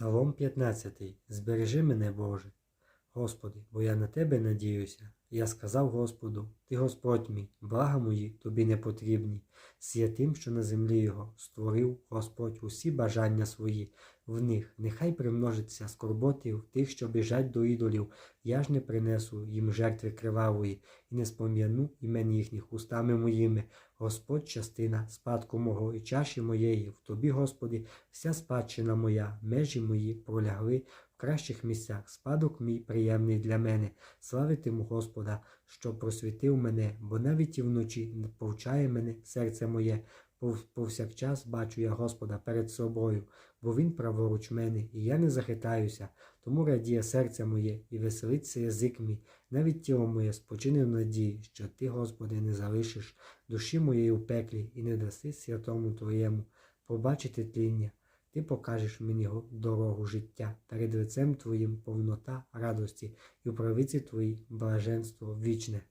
Псалом 15. Збережи мене, Боже. Господи, бо я на Тебе надіюся. Я сказав Господу, Ти Господь мій, блага мої тобі не потрібні. Святим, що на землі його створив Господь усі бажання свої. В них нехай примножиться скорботи в тих, що біжать до ідолів. Я ж не принесу їм жертви кривавої, і не спом'яну імен їхніх устами моїми. Господь частина спадку мого і чаші моєї, в тобі, Господи, вся спадщина моя, межі мої пролягли кращих місцях, спадок мій приємний для мене. Славитиму Господа, що просвітив мене, бо навіть і вночі повчає мене серце моє. Повсякчас бачу я Господа перед собою, бо Він праворуч мене, і я не захитаюся. Тому радіє серце моє і веселиться язик мій, навіть тіло моє спочине в надії, що Ти, Господи, не залишиш душі моєї у пеклі і не даси святому Твоєму побачити тління. Ти покажеш мені дорогу життя, перед лицем Твоїм повнота радості, і у правиці Твоїй блаженство вічне.